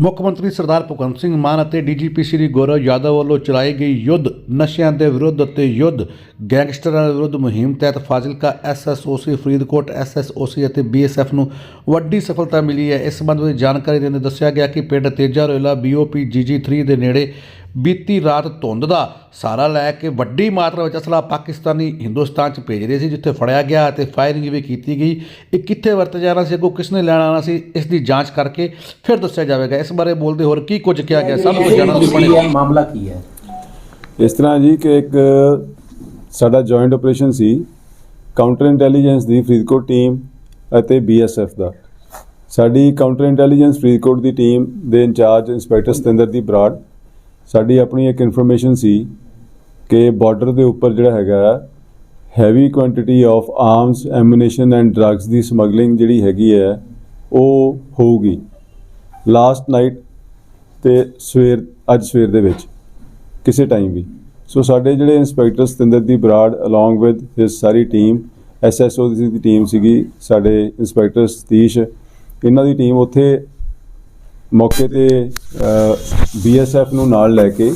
ਮੁੱਖ ਮੰਤਰੀ ਸਰਦਾਰ ਭਗਵੰਤ ਸਿੰਘ ਮਾਨ ਅਤੇ ਡੀਜੀਪੀ ਸ੍ਰੀ ਗੌਰਵ ਯਾਦਵ ਵੱਲੋਂ ਚਲਾਈ ਗਈ ਯੁੱਧ, ਨਸ਼ਿਆਂ ਦੇ ਵਿਰੁੱਧ ਅਤੇ ਯੁੱਧ, ਗੈਂਗਸਟਰਾਂ ਦੇ ਵਿਰੁੱਧ ਮੁਹਿੰਮ ਤਹਿਤ ਫਾਜ਼ਿਲਕਾ ਐਸਐਸਓਸੀ ਫਰੀਦਕੋਟ ਐਸਐਸਓਸੀ ਅਤੇ ਬੀਐਸਐਫ ਨੂੰ ਵੱਡੀ ਸਫਲਤਾ ਮਿਲੀ ਹੈ। ਇਸ ਸੰਬੰਧ ਵਿੱਚ ਜਾਣਕਾਰੀ ਦਿੰਦੇ ਦੱਸਿਆ ਗਿਆ ਕਿ ਪਿੰਡ ਤੇਜਾ ਰੋਇਲਾ ਬੀਓਪੀ ਜੀਜੀ3 ਦੇ ਨੇੜੇ ਬੀਤੀ ਰਾਤ ਧੁੰਦ ਦਾ ਸਾਰਾ ਲੈ ਕੇ ਵੱਡੀ ਮਾਤਰਾ ਵਿੱਚ ਅਸਲਾ ਪਾਕਿਸਤਾਨੀ ਹਿੰਦੁਸਤਾਨ 'ਚ ਭੇਜ ਰਹੇ ਸੀ ਜਿੱਥੇ ਫੜਿਆ ਗਿਆ ਅਤੇ ਫਾਇਰਿੰਗ ਵੀ ਕੀਤੀ ਗਈ। ਇਹ ਕਿੱਥੇ ਵਰਤਿਆ ਜਾਣਾ ਸੀ ਅੱਗੋਂ ਕਿਸ ਨੇ ਲੈਣਾ ਆਉਣਾ ਸੀ ਇਸ ਦੀ ਜਾਂਚ ਕਰਕੇ ਫਿਰ ਦੱਸਿਆ ਜਾਵੇਗਾ। ਇਸ ਬਾਰੇ ਬੋਲਦੇ ਹੋਰ ਕੀ ਕੁਝ ਕਿਹਾ ਗਿਆ? ਸਭ ਕੁਝ ਜਾਣਨ ਦੀ ਬਣੇ ਮਾਮਲਾ ਕੀ ਹੈ? ਇਸ ਤਰ੍ਹਾਂ ਜੀ ਕਿ ਇੱਕ ਸਾਡਾ ਜੁਆਇੰਟ ਆਪਰੇਸ਼ਨ ਸੀ ਕਾਊਂਟਰ ਇੰਟੈਲੀਜੈਂਸ ਦੀ ਫਰੀਦਕੋਟ ਟੀਮ ਅਤੇ ਬੀਐਸਐਫ ਦਾ। ਸਾਡੀ ਕਾਊਂਟਰ ਇੰਟੈਲੀਜੈਂਸ ਫਰੀਦਕੋਟ ਦੀ ਟੀਮ ਦੇ ਇੰਚਾਰਜ ਇੰਸਪੈਕਟਰ ਸਤਿੰਦਰ ਦੀ ਬਰਾੜ ਸਾਡੀ ਆਪਣੀ ਇੱਕ ਇਨਫੋਰਮੇਸ਼ਨ ਸੀ ਕਿ ਬਾਰਡਰ ਦੇ ਉੱਪਰ ਜਿਹੜਾ ਹੈਗਾ heavy quantity of arms ammunition and drugs the smuggling ਜਿਹੜੀ ਹੈਗੀ ਹੈ, ਉਹ ਹੋਊਗੀ। ਲਾਸਟ ਨਾਈਟ ਤੇ ਸਵੇਰ, ਅੱਜ ਸਵੇਰ ਦੇ ਵਿੱਚ, ਕਿਸੇ ਟਾਈਮ ਵੀ। ਸੋ ਸਾਡੇ ਜਿਹੜੇ ਇੰਸਪੈਕਟਰ ਸਤਿੰਦਰ ਦੀ ਬਰਾੜ ਅਲੋਂਗ ਵਿਦ ਹਿਸ ਸਾਰੀ ਟੀਮ ਐਸਐਸਓ ਦੀ ਦੀ ਟੀਮ ਸੀਗੀ, ਸਾਡੇ ਇੰਸਪੈਕਟਰ ਸਤੀਸ਼, ਇਹਨਾਂ ਦੀ ਟੀਮ ਉੱਥੇ ਮੌਕੇ ਤੇ ਬੀਐਸਐਫ ਨੂੰ ਨਾਲ ਲੈ ਕੇ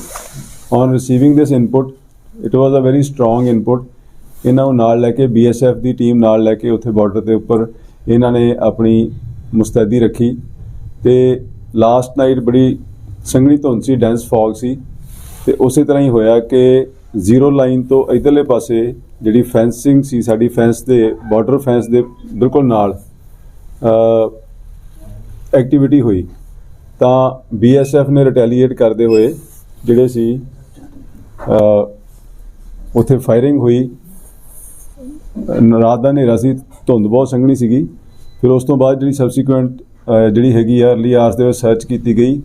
on receiving this input it was a very strong input ਇਹਨਾਂ ਨੂੰ ਨਾਲ ਲੈ ਕੇ ਬੀਐਸਐਫ ਦੀ ਟੀਮ ਨਾਲ ਲੈ ਕੇ ਉੱਥੇ ਬਾਰਡਰ ਦੇ ਉੱਪਰ ਇਹਨਾਂ ਨੇ ਆਪਣੀ ਮੁਸਤੈਦੀ ਰੱਖੀ ਤੇ ਲਾਸਟ ਨਾਈਟ ਬੜੀ ਸੰਘਣੀ ਧੁੰਦ ਸੀ ਡੈਂਸ ਫੌਗ ਸੀ ਤੇ ਉਸੇ ਤਰ੍ਹਾਂ ਹੀ ਹੋਇਆ ਕਿ ਜ਼ੀਰੋ ਲਾਈਨ ਤੋਂ ਇਧਰਲੇ ਪਾਸੇ ਜਿਹੜੀ ਫੈਂਸਿੰਗ ਸੀ, ਸਾਡੀ ਫੈਂਸ ਦੇ ਬਾਰਡਰ ਫੈਂਸ ਦੇ ਬਿਲਕੁਲ ਨਾਲ ਐਕਟੀਵਿਟੀ ਹੋਈ। ਤਾਂ ਬੀਐਸਐਫ ਨੇ ਰਿਟੈਲੀਏਟ ਕਰਦੇ ਹੋਏ ਜਿਹੜੇ ਸੀ ਉੱਥੇ ਫਾਇਰਿੰਗ ਹੋਈ। ਰਾਤ ਦਾ ਹਨੇਰਾ ਸੀ, ਧੁੰਦ ਬਹੁਤ ਸੰਘਣੀ ਸੀਗੀ। ਫਿਰ ਉਸ ਤੋਂ ਬਾਅਦ ਜਿਹੜੀ ਸਬਸੀਕੁਐਂਟ ਜਿਹੜੀ ਹੈਗੀ ਆ ਅਰਲੀ ਆਰਸ ਦੇ ਵਿੱਚ ਸਰਚ ਕੀਤੀ ਗਈ,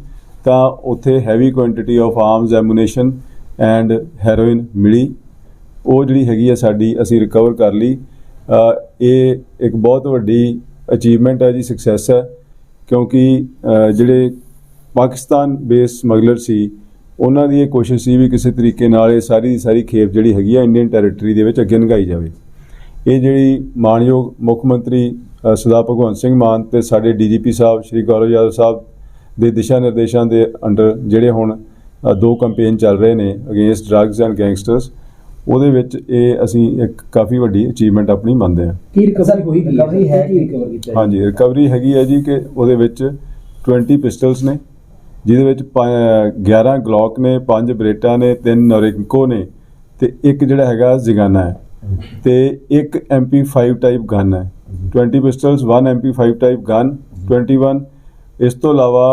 ਤਾਂ ਉੱਥੇ heavy quantity of arms ammunition and heroin ਮਿਲੀ। ਉਹ ਜਿਹੜੀ ਹੈਗੀ ਆ ਸਾਡੀ, ਅਸੀਂ ਰਿਕਵਰ ਕਰ ਲਈ। ਇਹ ਇੱਕ ਬਹੁਤ ਵੱਡੀ ਅਚੀਵਮੈਂਟ ਹੈ ਜੀ ਸਕਸੈਸ ਹੈ ਕਿਉਂਕਿ ਜਿਹੜੇ ਪਾਕਿਸਤਾਨ ਬੇਸ ਸਮਗਲਰ ਸੀ ਉਹਨਾਂ ਦੀ ਇਹ ਕੋਸ਼ਿਸ਼ ਸੀ ਵੀ ਕਿਸੇ ਤਰੀਕੇ ਨਾਲ ਇਹ ਸਾਰੀ ਦੀ ਸਾਰੀ ਖੇਪ ਜਿਹੜੀ ਹੈਗੀ ਆ ਇੰਡੀਅਨ ਟੈਰੀਟਰੀ ਦੇ ਵਿੱਚ ਅੱਗੇ ਲੰਘਾਈ ਜਾਵੇ। ਇਹ ਜਿਹੜੀ ਮਾਨਯੋਗ ਮੁੱਖ ਮੰਤਰੀ ਅ, ਸਰਦਾਰ ਭਗਵੰਤ ਸਿੰਘ ਮਾਨ ਤੇ ਸਾਡੇ ਡੀਜੀਪੀ ਸਾਹਿਬ ਸ਼੍ਰੀ ਗੌਰਵ ਯਾਦਵ ਸਾਹਿਬ ਦੇ ਦਿਸ਼ਾ ਨਿਰਦੇਸ਼ਾਂ ਦੇ ਅੰਡਰ ਜਿਹੜੇ ਹੁਣ ਦੋ ਕੈਂਪੇਨ ਚੱਲ ਰਹੇ ਨੇ ਅਗੇਂਸਟ ਡਰੱਗਸ ਐਂਡ ਗੈਂਗਸਟਰਸ ਉਹਦੇ ਵਿੱਚ ਇਹ ਅਸੀਂ ਇੱਕ ਕਾਫੀ ਵੱਡੀ ਅਚੀਵਮੈਂਟ ਆਪਣੀ ਮੰਨਦੇ ਹਾਂ। ਕੀ ਰਿਕਵਰੀ ਹੋਈ? ਕੀ recovery ਹੈ ਕੀ ਰਿਕਵਰ ਕੀਤਾ ਹੈ? ਹਾਂਜੀ ਰਿਕਵਰੀ ਹੈਗੀ ਹੈ ਜੀ ਕਿ ਉਹਦੇ ਵਿੱਚ 20 ਪਿਸਟਲਸ ਨੇ ਜਿਹਦੇ ਵਿੱਚ ਪੰਜ- 11 ਗਲੌਕ ਨੇ 5 ਬਰੇਟਾ ਨੇ 3 ਨੋਰਿੰਕੋ ਨੇ ਤੇ ਇੱਕ ਜਿਹੜਾ ਹੈਗਾ ਜ਼ਿਗਾਨਾ ਹੈ ਤੇ ਇੱਕ MP5 ਟਾਈਪ ਗਨ ਹੈ। 20 ਪਿਸਟਲਸ 1 MP5 ਟਾਈਪ ਗਨ 21 ਇਸ ਤੋਂ ਇਲਾਵਾ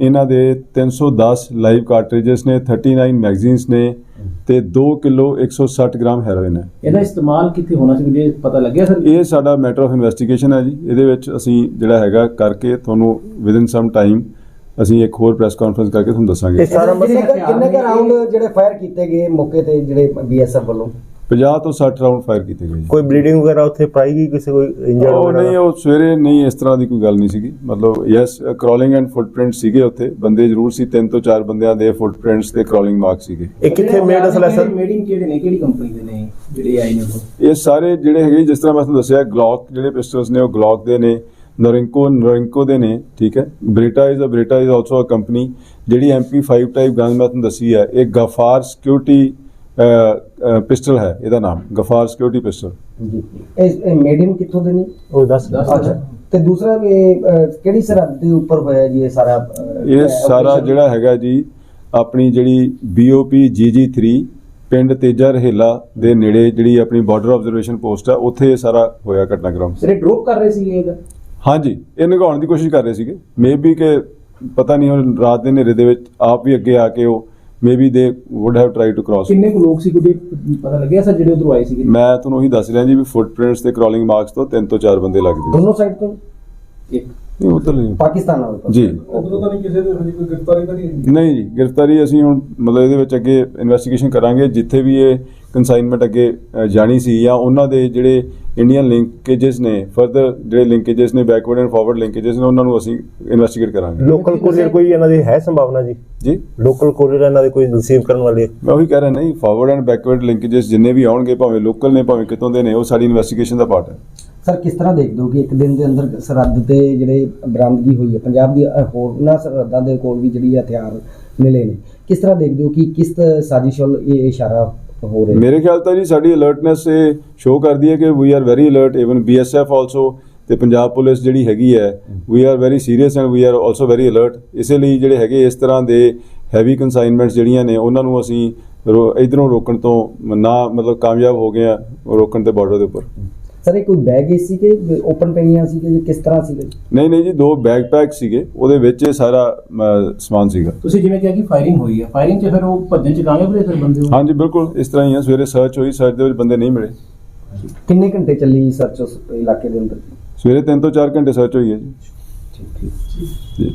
ਇਹਨਾਂ ਦੇ 310 ਲਾਈਵ ਕਾਰਟ੍ਰਿਜਸ ਨੇ 39 ਮੈਗਜ਼ੀਨਸ ਨੇ ਤੇ 2 ਕਿਲੋ 160 ਗ੍ਰਾਮ ਹੈਰੋਇਨ ਹੈ। ਇਹਦਾ ਇਸਤੇਮਾਲ ਕਿੱਥੇ ਹੋਣਾ ਸੀ? ਜੇ ਪਤਾ ਲੱਗਿਆ ਸਰ? ਇਹ ਸਾਡਾ ਮੈਟਰ ਆਫ ਇਨਵੈਸਟੀਗੇਸ਼ਨ ਹੈ ਜੀ। ਇਹਦੇ ਵਿੱਚ ਅਸੀਂ ਜਿਹੜਾ ਹੈਗਾ ਕਰਕੇ ਤੁਹਾਨੂੰ ਵਿਦਿਨ ਸਮ ਟਾਈਮ ਅਸੀਂ ਇੱਕ ਹੋਰ ਪ੍ਰੈਸ ਕਾਨਫਰੰਸ ਕਰਕੇ ਤੁਹਾਨੂੰ ਦੱਸਾਂਗੇ। ਸਾਰਾ ਮਸਲਾ? ਕਿੰਨੇ ਕੁ- ਕਿੰਨੇ ਕੁ ਰਾਉਂਡ ਜਿਹੜੇ ਫਾਇਰ ਕੀਤੇ ਗਏ ਮੌਕੇ ਤੇ ਜਿਹੜੇ ਬੀਐਸਐਫ ਵੱਲੋਂ? 50 ਤੋਂ 60 ਰਾਉਂਡ ਫਾਇਰ ਕੀਤੇ ਗਏ ਜੀ। ਕੋਈ ਬਲੀਡਿੰਗ ਵਗੈਰਾ ਉੱਥੇ ਪਾਈ ਗਈ ਕਿਸੇ ਕੋਈ ਇੰਜਰਡ ਉਹ ਵਗੈਰਾ? ਨਹੀਂ ਉਹ ਸਵੇਰੇ ਨਹੀਂ ਇਸ ਤਰ੍ਹਾਂ ਦੀ ਕੋਈ ਗੱਲ ਨਹੀਂ ਸੀਗੀ। ਮਤਲਬ ਯੈਸ ਕ੍ਰੋਲਿੰਗ ਐਂਡ ਫੁੱਟਪ੍ਰਿੰਟ ਸੀਗੇ ਉੱਥੇ। ਬੰਦੇ ਜ਼ਰੂਰ ਸੀ ਤਿੰਨ ਤੋਂ ਚਾਰ ਬੰਦਿਆਂ ਦੇ ਫੁੱਟਪ੍ਰਿੰਟਸ ਤੇ ਕ੍ਰੋਲਿੰਗ ਮਾਰਕ ਸੀਗੇ। ਇਹ ਕਿੱਥੇ ਮੇਡ ਅਸਲ ਹੈ ਸਰ ਮੇਡਿੰਗ ਕਿਹੜੇ ਨੇ? ਕਿਹੜੀ ਕੰਪਨੀ ਦੇ ਨੇ ਜਿਹੜੇ ਆਏ ਨੇ ਉਹ? ਇਹ ਸਾਰੇ ਜਿਹੜੇ ਹੈਗੇ ਜਿਸ ਤਰ੍ਹਾਂ ਮੈਂ ਤੁਹਾਨੂੰ ਦੱਸਿਆ ਗਲੌਕ ਜਿਹੜੇ ਪਿਸਟਲਸ ਨੇ ਉਹ ਗਲੌਕ ਦੇ ਨੇ ਨੋਰਿੰਕੋ ਨੋਰਿੰਕੋ ਦੇ ਨੇ ਠੀਕ ਹੈ? Brita is a Brita is also a company ਜਿਹੜੀ MP5 ਟਾਈਪ ਗਨ ਮੈਂ ਤੁਹਾਨੂੰ ਦੱਸੀ ਹੈ ਇਹ ਗਫਾਰ ਸਿਕਿਉਰਿਟੀ ਪਿਸਟਲ ਹੈ ਇਹਦਾ ਨਾਮ ਗਫਾਰ ਸਿਕਿਉਰਿਟੀ ਪਿਸਟਲ। ਜੀ। ਇਹ ਮੇਡ ਇਨ ਕਿੱਥੋਂ ਦੇ ਨੇ? ਉਹ ਦੱਸ ਦੱਸ। ਅੱਛਾ ਤੇ ਦੂਸਰਾ ਇਹ ਕਿਹੜੀ ਸਰਹੱਦ ਦੇ ਉੱਪਰ ਹੋਇਆ ਜੀ ਇਹ ਸਾਰਾ ਇਹ ਸਾਰਾ? ਜਿਹੜਾ ਹੈਗਾ ਜੀ ਆਪਣੀ ਜਿਹੜੀ BOP GG3 ਪਿੰਡ ਤੇਜਾ ਰਹੇਲਾ ਦੇ ਨੇੜੇ ਜਿਹੜੀ ਆਪਣੀ ਬਾਰਡਰ ਆਬਜ਼ਰਵੇਸ਼ਨ ਪੋਸਟ ਹੈ ਉੱਥੇ ਇਹ ਸਾਰਾ ਹੋਇਆ ਘਟਨਾਕ੍ਰਮ। ਸਿਰੇ ਡ੍ਰੌਪ ਕਰ ਰਹੇ ਸੀ ਇਹਦਾ? ਹਾਂਜੀ ਇਹ ਨਿਗਾਉਣ ਦੀ ਕੋਸ਼ਿਸ਼ ਕਰ ਰਹੇ ਸੀਗੇ। ਮੇਬੀ ਕਿ ਪਤਾ ਨਹੀਂ ਉਹ ਰਾਤ ਦੇ ਹਨੇਰੇ ਦੇ ਵਿੱਚ ਆਪ ਵੀ ਅੱਗੇ ਆ ਕੇ ਉਹ maybe they would have try to cross ਕਿੰਨੇ ਕੁ ਲੋਕ ਸੀ ਕੋਈ ਪਤਾ ਲੱਗਿਆ ਸਰ ਜਿਹੜੇ ਉਧਰੋਂ ਆਏ ਸੀਗੇ? ਮੈਂ ਤੁਹਾਨੂੰ ਉਹੀ ਦੱਸ ਰਿਹਾ ਜੀ ਵੀ ਫੁੱਟਪ੍ਰਿੰਟਸ ਤੇ ਕ੍ਰੋਲਿੰਗ ਮਾਰਕਸ ਤੋਂ ਤਿੰਨ ਤੋਂ ਚਾਰ ਬੰਦੇ ਲੱਗਦੇ ਦੋਨੋਂ ਸਾਈਡ ਤੋਂ? ਨਹੀਂ ਉਧਰ ਨਹੀਂ। ਪਾਕਿਸਤਾਨ ਨਾਲ ਜੀ। ਉਧਰੋਂ ਤਾਂ ਨਹੀਂ ਕਿਸੇ ਦੇ ਕੋਈ ਗ੍ਰਿਫਤਾਰੀ ਤਾਂ ਨਹੀਂ ਹੋਈ। ਨਹੀਂ ਜੀ ਗ੍ਰਿਫਤਾਰੀ ਅਸੀਂ ਹੁਣ ਮਤਲਬ ਇਹਦੇ ਵਿੱਚ ਅੱਗੇ ਇਨਵੈਸਟੀਗੇਸ਼ਨ ਕਰਾਂਗੇ। ਜਿੱਥੇ ਵੀ ਇਹ ਕਨਸਾਈਨਮੈਂਟ ਅੱਗੇ ਜਾਣੀ ਸੀ ਜਾਂ ਉਹਨਾਂ ਦੇ ਜਿਹੜੇ ਇੰਡੀਅਨ ਲਿੰਕੇजेस ਨੇ ਫਰਦਰ ਜਿਹੜੇ ਲਿੰਕੇजेस ਨੇ ਬੈਕਵਰਡ ਐਂਡ ਫਾਰਵਰਡ ਲਿੰਕੇजेस ਨੇ ਉਹਨਾਂ ਨੂੰ ਅਸੀਂ ਇਨਵੈਸਟੀਗੇਟ ਕਰਾਂਗੇ। ਲੋਕਲ ਕੋਰੀਅਰ ਕੋਈ ਇਹਨਾਂ ਦੀ ਹੈ ਸੰਭਾਵਨਾ ਜੀ? ਜੀ? ਲੋਕਲ ਕੋਰੀਅਰ ਇਹਨਾਂ ਦੇ ਕੋਈ ਰਿਸੀਵ ਕਰਨ ਵਾਲੇ? ਮੈਂ ਉਹੀ ਕਹਿ ਰਿਹਾ ਨਹੀਂ ਫਾਰਵਰਡ ਐਂਡ ਬੈਕਵਰਡ ਲਿੰਕੇजेस ਜਿੰਨੇ ਵੀ ਆਉਣਗੇ ਭਾਵੇਂ ਲੋਕਲ ਨੇ ਭਾਵੇਂ ਕਿਤੋਂ ਦੇ ਨੇ ਉਹ ਸਾਡੀ ਇਨਵੈਸਟੀਗੇਸ਼ਨ ਦਾ ਪਾਰਟ ਹੈ। ਸਰ ਕਿਸ ਤਰ੍ਹਾਂ ਦੇਖਦੇ ਹੋ ਕਿ ਇੱਕ ਦਿਨ ਦੇ ਅੰਦਰ ਸਰਹੱਦ ਤੇ ਜਿਹੜੇ ਬਰਾਮਦਗੀ ਹੋਈ ਹੈ ਪੰਜਾਬ ਦੀ ਅ, ਹੋਰਨਾਂ ਸਰਹੱਦਾਂ ਦੇ ਕੋਲ ਵੀ ਜਿਹੜੀ ਹਥਿਆਰ ਮਿਲੇ ਨੇ। ਕਿਸ ਤਰ੍ਹਾਂ ਦੇਖਦੇ ਹੋ ਕਿ ਕਿਸ ਸਾਜ਼ਿਸ਼ ਵੱਲ ਇਹ ਇਸ਼ਾਰਾ ਹੋ ਰਿਹਾ ਮੇਰੇ ਖਿਆਲ ਤਾਂ ਜੀ ਸਾਡੀ ਅਲਰਟਨੈਸ ਇਹ ਸ਼ੋਅ ਕਰਦੀ ਹੈ ਕਿ we are very alert even BSF also ਤੇ ਪੰਜਾਬ ਪੁਲਿਸ ਜਿਹੜੀ ਹੈਗੀ ਹੈ we are very serious and we are also very alert ਇਸੇ ਲਈ ਜਿਹੜੇ ਹੈਗੇ ਇਸ ਤਰ੍ਹਾਂ ਦੇ ਹੈਵੀ ਕਨਸਾਈਨਮੈਂਟਸ ਜਿਹੜੀਆਂ ਨੇ ਉਹਨਾਂ ਨੂੰ ਅਸੀਂ ਰੋ- ਇੱਧਰੋਂ ਰੋਕਣ ਤੋਂ ਨਾ ਮਤਲਬ ਕਾਮਯਾਬ ਹੋ ਗਏ ਆ ਰੋਕਣ ਤੇ ਬਾਰਡਰ ਦੇ ਉੱਪਰ। ਸਰ ਇਹ ਕੋਈ ਬੈਗ ਸੀ ਕਿ ਓਪਨ ਪਈਆਂ ਸੀ ਕਿ ਕਿਸ ਤਰ੍ਹਾਂ ਸੀ ਨਹੀਂ ਨਹੀਂ ਜੀ ਦੋ ਬੈਕਪੈਕ ਸੀਗੇ। ਉਹਦੇ ਵਿੱਚ ਇਹ ਸਾਰਾ ਅਮ, ਸਮਾਨ ਸੀਗਾ। ਤੁਸੀਂ ਜਿਵੇਂ ਕਿਹਾ ਕਿ ਫਾਇਰਿੰਗ ਹੋਈ ਹੈ ਫਾਇਰਿੰਗ 'ਚ ਫਿਰ ਉਹ ਭੱਜਣ 'ਚ ਕਾਮਯਾਬ ਰਹੇ ਫਿਰ ਬੰਦੇ ਉਹ? ਹਾਂਜੀ ਬਿਲਕੁਲ ਇਸ ਤਰ੍ਹਾਂ ਹੀ ਆ। ਸਵੇਰੇ ਸਰਚ ਹੋਈ ਸਰਚ ਦੇ ਵਿੱਚ ਬੰਦੇ ਨਹੀਂ ਮਿਲੇ। ਕਿੰਨੇ ਘੰਟੇ ਚੱਲੀ ਸਰਚ ਉਸ ਇਲਾਕੇ ਦੇ ਅੰਦਰ? ਸਵੇਰੇ 3 ਤੋਂ 4 ਘੰਟੇ ਸਰਚ ਹੋਈ ਹੈ ਜੀ। ਜੀ।